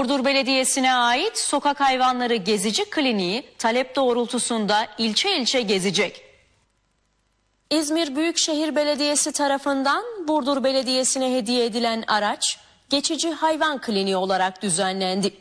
Burdur Belediyesi'ne ait sokak hayvanları gezici kliniği talep doğrultusunda ilçe ilçe gezecek. İzmir Büyükşehir Belediyesi tarafından Burdur Belediyesi'ne hediye edilen araç geçici hayvan kliniği olarak düzenlendi.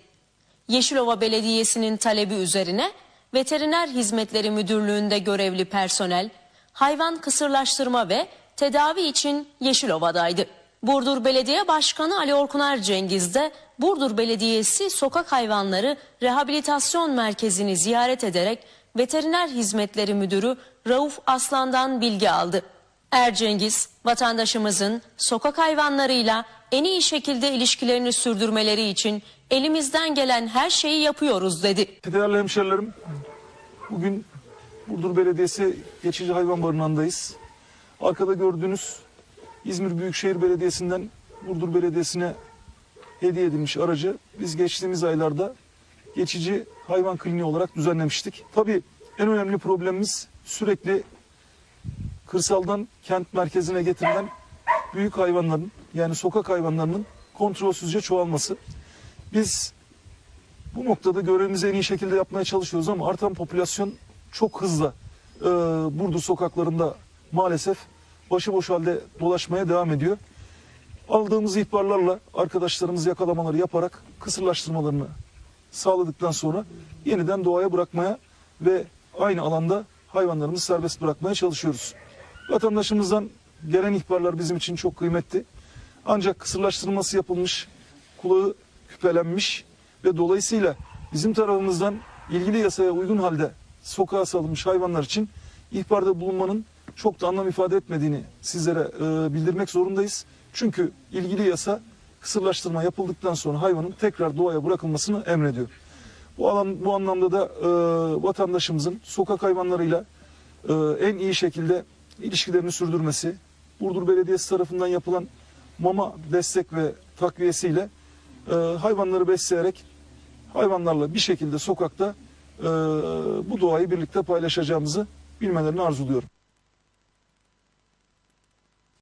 Yeşilova Belediyesi'nin talebi üzerine Veteriner Hizmetleri Müdürlüğü'nde görevli personel hayvan kısırlaştırma ve tedavi için Yeşilova'daydı. Burdur Belediye Başkanı Ali Orkunar Cengiz de Burdur Belediyesi Sokak Hayvanları Rehabilitasyon Merkezi'ni ziyaret ederek Veteriner Hizmetleri Müdürü Rauf Aslan'dan bilgi aldı. Ercengiz, vatandaşımızın sokak hayvanlarıyla en iyi şekilde ilişkilerini sürdürmeleri için elimizden gelen her şeyi yapıyoruz dedi. Değerli hemşerilerim, bugün Burdur Belediyesi Geçici Hayvan Barınağı'ndayız. Arkada gördüğünüz İzmir Büyükşehir Belediyesi'nden Burdur Belediyesi'ne hediye edilmiş aracı biz geçtiğimiz aylarda geçici hayvan kliniği olarak düzenlemiştik. Tabii en önemli problemimiz sürekli kırsaldan kent merkezine getirilen büyük hayvanların yani sokak hayvanlarının kontrolsüzce çoğalması. Biz bu noktada görevimizi en iyi şekilde yapmaya çalışıyoruz ama artan popülasyon çok hızlı e, Burdur sokaklarında maalesef başıboş halde dolaşmaya devam ediyor. Aldığımız ihbarlarla arkadaşlarımız yakalamaları yaparak kısırlaştırmalarını sağladıktan sonra yeniden doğaya bırakmaya ve aynı alanda hayvanlarımızı serbest bırakmaya çalışıyoruz. Vatandaşımızdan gelen ihbarlar bizim için çok kıymetli. Ancak kısırlaştırılması yapılmış, kulağı küpelenmiş ve dolayısıyla bizim tarafımızdan ilgili yasaya uygun halde sokağa salınmış hayvanlar için ihbarda bulunmanın çok da anlam ifade etmediğini sizlere e, bildirmek zorundayız. Çünkü ilgili yasa kısırlaştırma yapıldıktan sonra hayvanın tekrar doğaya bırakılmasını emrediyor. Bu alan bu anlamda da e, vatandaşımızın sokak hayvanlarıyla e, en iyi şekilde ilişkilerini sürdürmesi, Burdur Belediyesi tarafından yapılan mama destek ve takviyesiyle e, hayvanları besleyerek hayvanlarla bir şekilde sokakta e, bu doğayı birlikte paylaşacağımızı bilmelerini arzuluyorum.